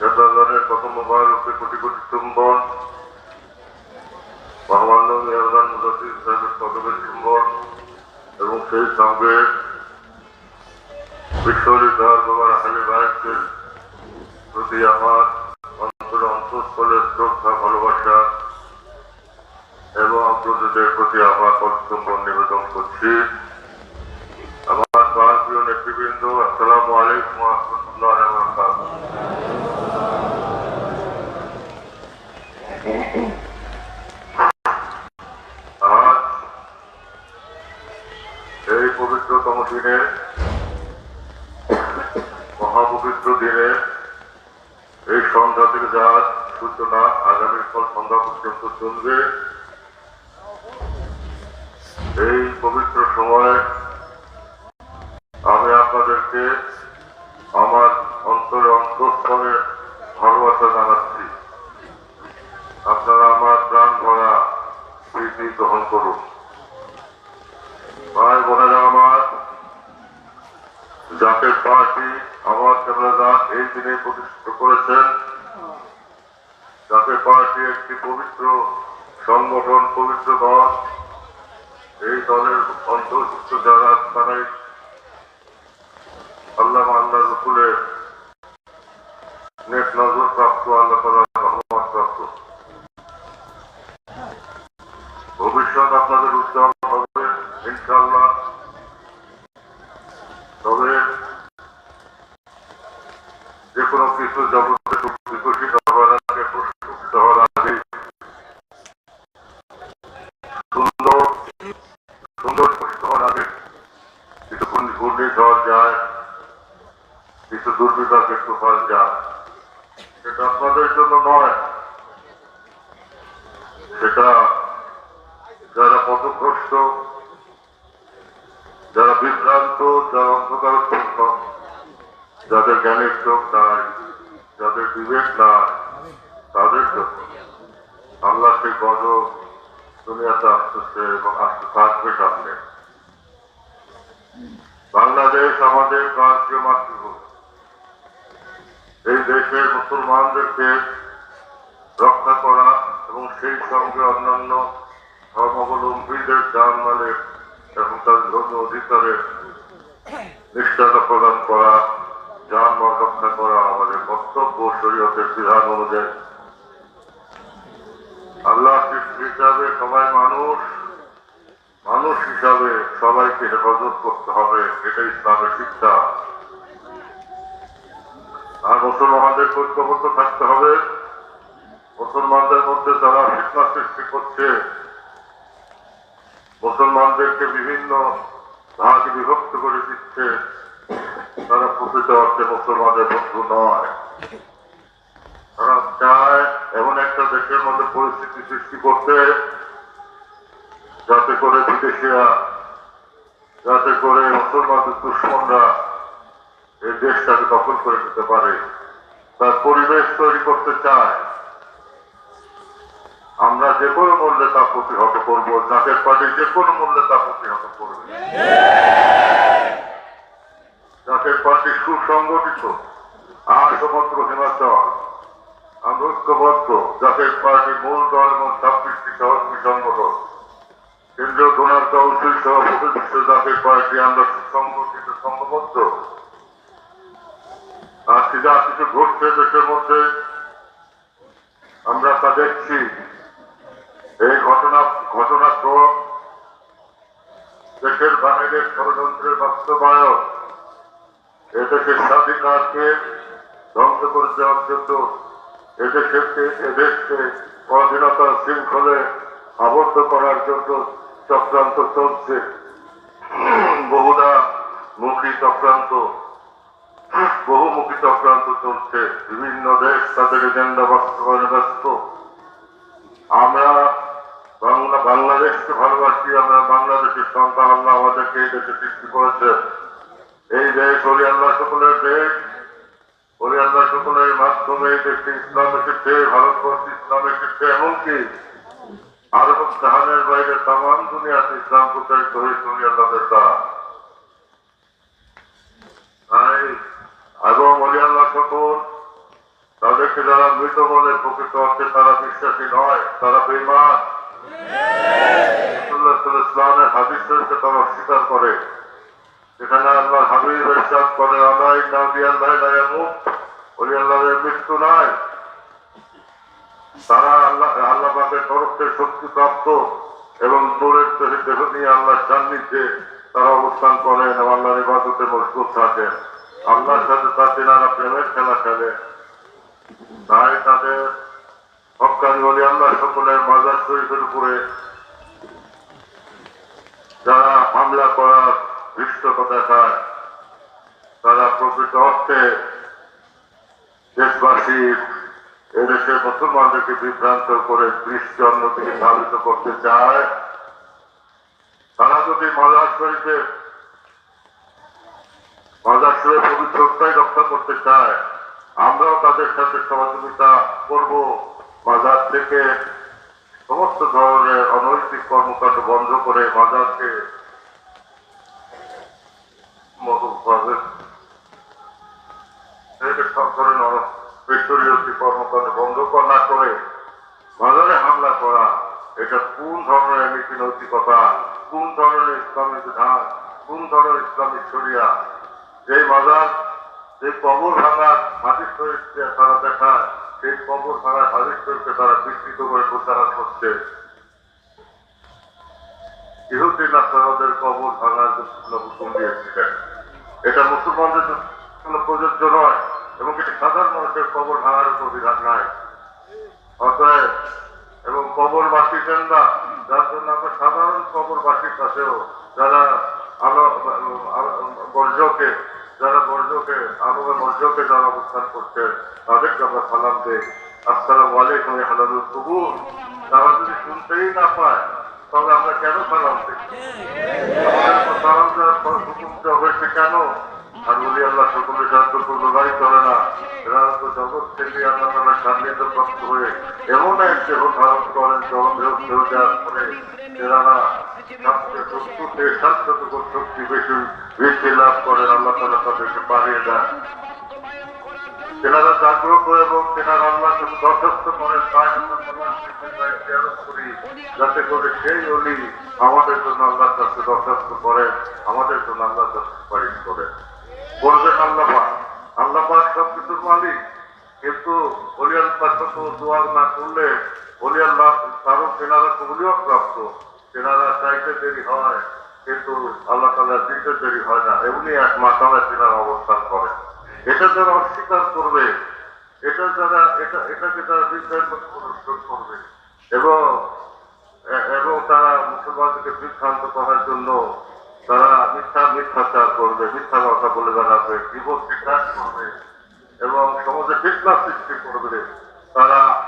নেতাগণের প্রথম মোবারকে কোটি কোটি চুম্বন মহামান্য মেয়রদান মুজাফির সাহেবের পদকের চুম্বন এবং সেই সঙ্গে বিশ্ববিদ্যালয় বাবার আহলে ভাইদের প্রতি আমার অন্তর অন্তঃস্থলের শ্রদ্ধা, ভালোবাসা এবং আপনাদের প্রতি আমার কর্তব্য নিবেদন করছি। নেতৃবৃন্দ আসসালামু আলাইকুম রহমতুল্লাহ আজ এই মহাপবিত্র দিনে, এই থেকে যার সূচনা আগামীকাল সন্ধ্যা পর্যন্ত চলবে, এই পবিত্র সময় আমি আপনাদেরকে আমার অন্তরে অন্তঃস্থলে ভালোবাসা জানাচ্ছি আপনারা আমার প্রাণ ভরা প্রীতি গ্রহণ করুন ভাই বোনেরা আমার জাতীয় পার্টি আমার কেবলা এই দিনে প্রতিষ্ঠিত করেছেন জাতীয় পার্টি একটি পবিত্র সংগঠন দল এই দলের অন্তর্ভুক্ত যারা তারাই আল্লাহ আল্লাহ রসুলের নেট নজর প্রাপ্ত, আল্লাহ তালা রহমত প্রাপ্ত। ভবিষ্যৎ আপনাদের উজ্জ্বল হবে ইনশাল্লাহ তবে যে কোনো কিছু জগতে বিকশিত হওয়ার আগে প্রস্তুত হওয়ার আগে সুন্দর সুন্দর পুষ্ট হওয়ার আগে কিছু ঘূর্ণিঝড় যায় কিছু দুর্বিপাকের তুফান যায় সেটা আপনাদের জন্য নয়। সেটা যারা পথগ্রস্ত যারা বিভ্রান্ত, যারা অন্ধকারচ্ছন্ন যাদের জ্ঞানের চোখ নাই, যাদের বিবেক নাই, তাদের জন্য আল্লাহ সেই গজ দুনিয়াতে আসতেছে এবং আসতে থাকবে সামনে। বাংলাদেশ আমাদের রাষ্ট্রীয় মাতৃভূমি। এই দেশের মুসলমানদেরকে রক্ষা করা এবং সেই সঙ্গে অন্যান্য ধর্মাবলম্বীদের যান মালের এবং তার ধর্মীয় অধিকারের নিষ্ঠাতা প্রদান করা, যান মাল রক্ষা করা আমাদের কর্তব্য শরীয়তের বিধান অনুযায়ী। আল্লাহ সৃষ্টি হিসাবে সবাই মানুষ মানুষ হিসাবে সবাইকে হেফাজত করতে হবে, এটাই ইসলামের শিক্ষা। আর মুসলমানদের ঐক্যবদ্ধ থাকতে হবে। মুসলমানদের মধ্যে যারা ফিতনা সৃষ্টি করছে, মুসলমানদেরকে বিভিন্ন ভাগ বিভক্ত করে দিচ্ছে, তারা প্রকৃত অর্থে মুসলমানের বন্ধু নয়। তারা চায় এমন একটা দেশের মধ্যে পরিস্থিতি সৃষ্টি করতে, যাতে করে বিদেশিরা, যাতে করে মুসলমানদের দুশ্মনরা এই দেশটাকে দখল করে নিতে পারে, তার পরিবেশ তৈরি করতে চায়। আমরা যে কোনো মূল্যে তা প্রতিহত করব জাতীয় পার্টি যে কোনো মূল্যে তা প্রতিহত করবে। জাতীয় পার্টি সুসংগঠিত আর সমগ্র হিমাচল, আমরা ঐক্যবদ্ধ জাতীয় পার্টি মূল দল এবং ছাব্বিশটি সহযোগী সংগঠন। কেন্দ্রীয় ডোনার কাউন্সিল সভাপতি বিশ্ব জাতীয় পার্টি আমরা সুসংগঠিত, সংঘবদ্ধ। আজকে যা কিছু ঘটছে দেশের মধ্যে আমরা তা দেখছি। এই ঘটনা ঘটনাক্রম দেশের বাহিরের ষড়যন্ত্রের বাস্তবায়ন। এদেশের স্বাধিকারকে ধ্বংস করে দেওয়ার জন্য এদেশকে এদেশকে স্বাধীনতার শৃঙ্খলে আবদ্ধ করার জন্য চক্রান্ত চলছে। বহুদা মুখী চক্রান্ত। বহুমুখী চক্রান্ত চলছে। বিভিন্ন দেশ তাদের এজেন্ডা বাস্তবায়নে ব্যস্ত। আমরা বাংলা, বাংলাদেশকে ভালোবাসি, আমরা বাংলাদেশের সন্তান আল্লাহ আমাদেরকে এই দেশে সৃষ্টি করেছে এই দেশ আল্লাহ সকলের দেশ। আল্লাহ সকলের মাধ্যমে এই দেশে ইসলাম এসেছে, ভারতবর্ষ ইসলাম এসেছে, এমনকি আরব জাহানের বাইরে তাম দুনিয়াতে ইসলাম প্রচারিত হয়েছে হলি আল্লাহদের দ্বারা তাই এবং হলি আল্লাহ মৃত বলে প্রকৃত অর্থে তারা বিশ্বাসী নয়, তারা বেমান ইসলামের তারা অস্বীকার করে। আল্লাহ হাবিব ইরশাদ করে, আল্লাহ আল্লাহ আল্লাহের মৃত্যু নাই। তারা আল্লাহ আল্লাহ পাকের তরফ এবং সহিত দেহ নিয়ে আল্লাহর সান্নিধ্যে তারা অবস্থান করেন এবং আল্লাহর ইবাদতে মজবুত থাকেন। আল্লাহর সাথে তার তেনারা প্রেমের খেলা খেলে। তাই তাদের হকানি বলি আল্লাহ সকলের মাজার শরীফের উপরে যারা হামলা করার দৃশ্যতা দেখায় তারা প্রকৃত অর্থে দেশবাসীর এদেশের মুসলমানদেরকে বিভ্রান্ত করে দৃষ্টি অন্যদিকে ধাবিত করতে চায়। তারা যদি মাজার শরীফে মাজার শরীফ পবিত্রতাই রক্ষা করতে চায়। আমরাও তাদের সাথে সহযোগিতা করব। মাজার থেকে সমস্ত ধরনের অনৈতিক কর্মকাণ্ড বন্ধ করে পেট্রোলিয়তি কর্মকাণ্ড বন্ধ না করে বাজারে হামলা করা, এটা কোন ধরনের নীতি নৈতিকতা কোন ধরনের ইসলামী বিধান, কোন ধরনের ইসলামী শরিয়া যে বাজার যে কবর ভাঙা হাদিস শরীফকে তারা দেখায় সেই কবর ভাঙার হাদিস শরীফকে তারা বিকৃত করে প্রচারণ করছে ইহুদি নাসারাদের কবর ভাঙার হুকুম দিয়েছিলেন এটা মুসলমানদের জন্য প্রযোজ্য নয় এবং এটি সাধারণ মানুষের কবর ভাঙার উপর বিধান নাই অতএব এবং কবরবাসী কেন্দ্রা যার জন্য আমরা সাধারণ কবরবাসীর কাছেও যারা আলো- বর্জ্যকে যারা বর্জ্যকে আলোকে বর্জ্যকে যারা অবস্থান করছে তাদেরকে আমরা সালাম দেই। আসসালামু আলাইকুম হালালুল কবুর। তারা যদি শুনতেই না পায়, তবে আমরা কেন সালাম দিই? হয়েছে কেন? আর বলি, আল্লাহ সকলের সাহায্য লড়াই করে না। এরা তো জগৎ থেকে আল্লাহ তারা সান্নিধ্য প্রাপ্ত হয়ে এমন এক দেহ ধারণ করেন জগৎ দেহ দেওয়ার পরে এরা স্বাস্থ্য শক্তি বেশি বৃদ্ধি লাভ করেন আল্লাহ তালা তাদেরকে বাড়িয়ে দেন তেনারা জাগ্রত এবং তেনারা আল্লাহকে শেয়ারত করি যাতে করে সেই অলি আমাদের জন্য আল্লাহর কাছে দরখাস্ত করেন আমাদের জন্য আল্লাহর কাছে সুপারিশ করেন করবেন আল্লাহ আল্লাহ সব কিছুর মালিক। কিন্তু অলি আল্লাহ কত দোয়া না করলে অলি আল্লাহ কারণ তেনারা কবুলিও প্রাপ্ত। তেনারা চাইতে দেরি হয়। কিন্তু আল্লাহ তালা দিতে দেরি হয় না। এমনি এক মাকামে তেনারা অবস্থান করে। এটা যারা অস্বীকার করবে, এটা যারা, এটা, এটাকে তারা বিভ্রান্ত প্রদর্শন করবে। এবং এবং তারা মুসলমানদেরকে বিভ্রান্ত করার জন্য তারা মিথ্যা, মিথ্যাচার করবে, মিথ্যা কথা বলে বেড়াবে বিপদকে ত্যাগ করবে, এবং সমাজে ফিটনা সৃষ্টি করবে। তারা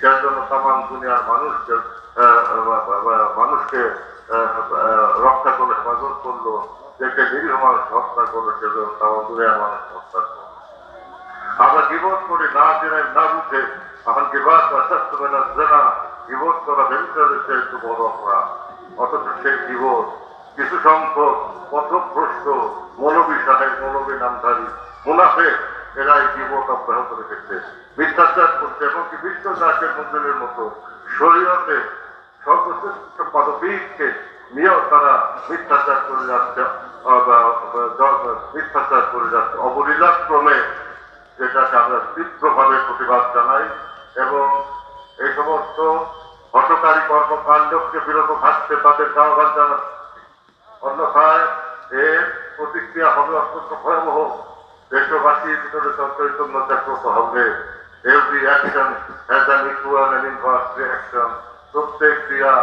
সে জন্য তামাম দুনিয়ার আহ, মানুষকে রক্ষা করল হেফাজত করল কে নিরীহ মানুষ হত্যা করল সে যেন তামাম দুনিয়ার মানুষ হত্যা করল। আমরা জীবন করি না জেনে না বুঝে। এখন কিবাদ অসত্য মেনা জেনা জীবন করা ভেবেছে একটু বড় অপরাধ। অথচ সেই জীবন কিছু সংখ্যক পথভ্রষ্ট মৌলবী সাহেব মৌলবী নামধারী মুনাফে এরা এই জীবন অব্যাহত রেখেছে। মিথ্যাচার করছে এমনকি বিশ্বদাসের মন্দিরের মতো শরীয়তে সর্বশ্রেষ্ঠ পদবীকে নিয়েও তারা মিথ্যাচার করে যাচ্ছে মিথ্যাচার করে যাচ্ছে। অবলীলার ক্রমে যেটাকে আমরা তীব্রভাবে প্রতিবাদ জানাই এবং এই সমস্ত হটকারী কর্মকাণ্ডকে বিরত থাকতে তাদের আহ্বান জানাচ্ছি। অন্যথায় এর প্রতিক্রিয়া হবে অত্যন্ত ভয়াবহ। দেশবাসীর ভিতরে চৈতন্য জাগ্রত হবে। Every action has an equal and inverse reaction প্রত্যেক ক্রিয়া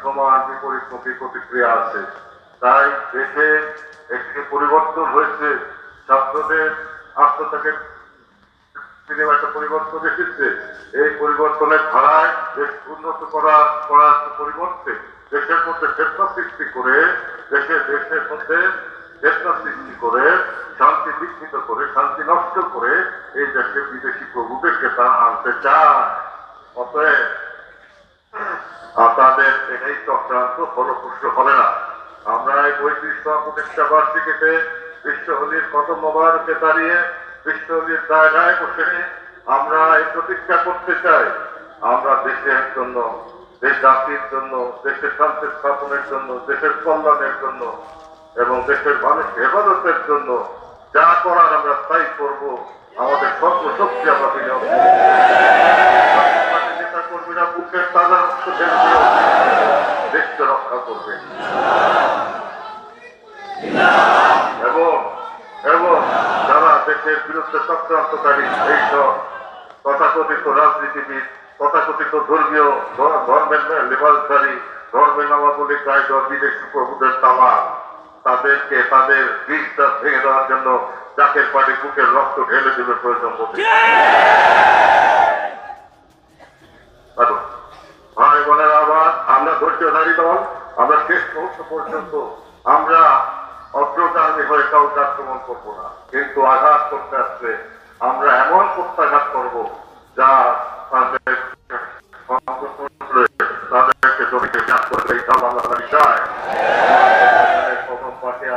সমান বিপরীতমুখী প্রতিক্রিয়া আছে। তাই দেশে একটি পরিবর্তন হয়েছে। ছাত্রদের সিনেমা একটা পরিবর্তন এসেছে। এই পরিবর্তনের ধারায় দেশ উন্নত করা করার পরিবর্তে দেশের মধ্যে ক্ষেত্র সৃষ্টি করে দেশে, দেশের মধ্যে চেতনা সৃষ্টি করে, শান্তি বিঘ্নিত করে, শান্তি নষ্ট করে এই দেশে বিদেশি প্রভুদেরকে তারা আনতে চায়। অতএব তাদের এই চক্রান্ত ফলপ্রসূ হবে না। আমরা এই পঁয়ত্রিশতম প্রতিষ্ঠা বার্ষিকীতে বিশ্ব হোলির কদম মোবারকে দাঁড়িয়ে বিশ্ব হোলির জায়গায় বসে আমরা এই প্রতিষ্ঠা করতে চাই। আমরা দেশের জন্য, দেশ জাতির জন্য, দেশের শান্তি স্থাপনের জন্য, দেশের কল্যাণের জন্য এবং দেশের মানুষ হেফাজতের জন্য যা করার আমরা তাই করব। আমাদের সর্বশক্তি আমরা বিনিয়োগ নেতা কর্মীরা বুকের তাজা দেশকে রক্ষা করবে। এবং এবং যারা দেশের বিরুদ্ধে চক্রান্তকারী এইসব তথাকথিত রাজনীতিবিদ, তথাকথিত ধর্মীয় ধর্মের লেবাসধারী ধর্মের নামাবলী দেওয়া বিদেশি প্রভুদের তামা তাদেরকে তাদের বীজটা ভেঙে দেওয়ার জন্য জাকের পার্টি বুকের রক্ত ঢেলে দেবে প্রয়োজন বোধ। ভাই বোনেরা আবার আমরা ধৈর্যধারী দল আমরা শেষ মুহূর্ত পর্যন্ত আমরা অগ্রগামী হয়ে কাউকে আক্রমণ করব না। কিন্তু আঘাত করতে আসছে আমরা এমন প্রত্যাঘাত করব যা তাদের তাদেরকে জমিতে চাষ করবে এই কাল আল্লাহ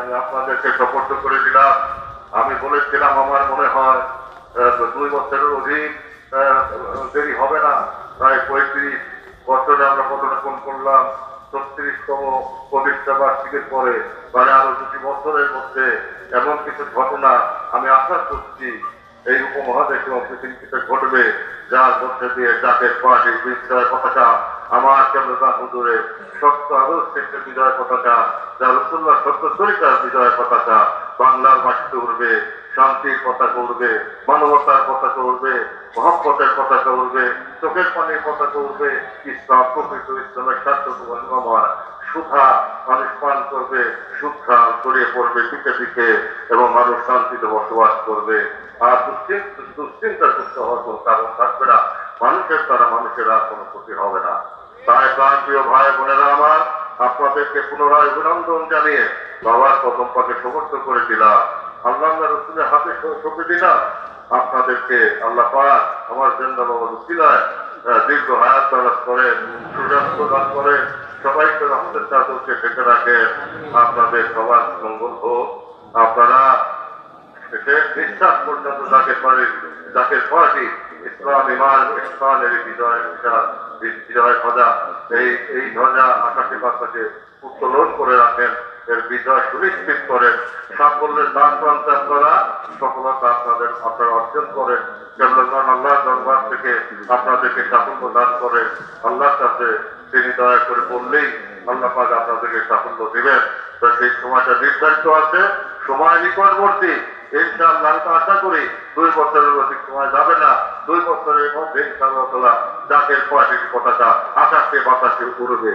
আমি আপনাদেরকে সপোর্ট করে দিলাম আমি বলেছিলাম, আমার মনে হয় দুই বছরের অধিক দেরি হবে না। প্রায় পঁয়ত্রিশ বছরে আমরা পদার্পণ করলাম। ছত্রিশতম প্রতিষ্ঠা বার্ষিকের পরে মানে আরও দুটি বছরের মধ্যে এমন কিছু ঘটনা আমি আশা করছি, এই উপমহাদেশে পৃথিবীতে ঘটবে, যার মধ্যে দিয়ে জাতের পার্টি বিজয় পতাকা আমার কেন্দ্রদান হুজুরে সত্য আদর্শের যে বিজয় পতাকা যা রসুল্লাহ সত্য তরিকার বিজয় পতাকা বাংলার মাটিতে উঠবে শান্তির পতাকা উঠবে মানবতার পতাকা উঠবে মহব্বতের পতাকা উঠবে চোখের পানির পতাকা উঠবে ইসলাম প্রকৃত ইসলামের স্বার্থ সুধা মানুষ পান করবে, সুধা ছড়িয়ে পড়বে দিকে দিকে এবং মানুষ শান্তিতে বসবাস করবে। আর দুশ্চিন্তা দুশ্চিন্তা যুক্ত হওয়ার কারণ থাকবে না। মানুষের তারা মানুষের আর কোনো ক্ষতি হবে না। তাই তার প্রিয় ভাই বোনেরা আমার, আপনাদেরকে পুনরায় অভিনন্দন জানিয়ে বাবার প্রথম পাকে সমর্থ করে দিলাম আল্লাহ রসুলের হাতে সঁপে দিলাম। আপনাদেরকে আল্লাহ পাক আমার জেন্দা বাবা রুসিলায় দীর্ঘ হায়াত তালাশ করেন, সুস্বাস্থ্য দান করেন, সবাইকে আমাদের চাদরকে ঢেকে রাখেন। আপনাদের সবার মঙ্গল হোক। আপনারা শেষ নিঃশ্বাস পর্যন্ত যাকে পারে যাকে পার্টি ইসলাম ইমান ইসলামের বিজয় এই এই ধ্বজা আকাশে উত্তোলন করে রাখেন, এর বিজয় সুনিশ্চিত করেন। সাফল্যের দান করা সফলতা আপনাদের আপনারা অর্জন করেন আল্লাহ দরবার থেকে আপনাদেরকে সাফল্য দান করে। আল্লাহর কাছে তিনি দয়া করে বললেই আল্লাহ পাক আপনাদেরকে সাফল্য দিবেন। তো সেই সময়টা নির্ধারিত আছে, সময় নিকটবর্তী। ইনশাআল্লাহ আশা করি দুই বছরের অধিক সময় যাবে না। দুই বছরের মধ্যে ইনশাআল্লাহ জাতীয় পার্টির পতাকা আকাশে বাতাসে উড়বে।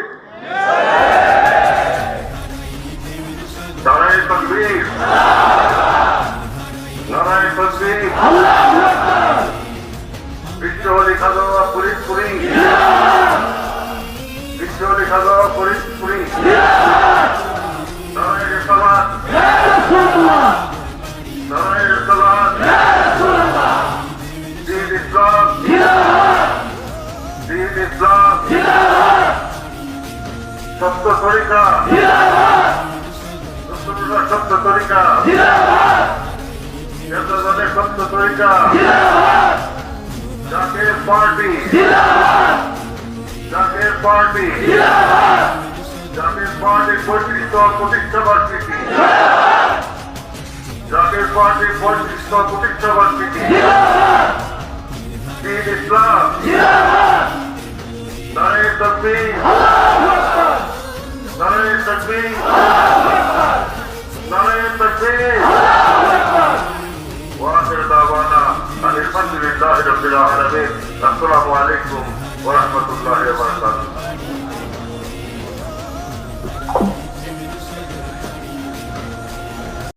নারায় তকবীর। নারায় তকবীর। বিশ্বহরি খাজা পুরী পুরী বিশ্বহরি খাজা পুরী পুরী নারায় সমাজ নারায় সমাজ সত্য তরিকা রসুল্লাহ সত্য তরিকা কেন্দ্রজনের সত্য তরিকা Zaker party Zaker party Zaker party পঁয়ত্রিশ প্রতিষ্ঠা বার্ষিকী জাকের পার্টি পঁয়ত্রিশ প্রতিষ্ঠা বার্ষিকী দিন ইসলাম নারে তকবীর নারে তকবীর নারে তকবীর واخر دعوانا ان الحمد لله رب العالمين السلام عليكم ورحمه الله وبركاته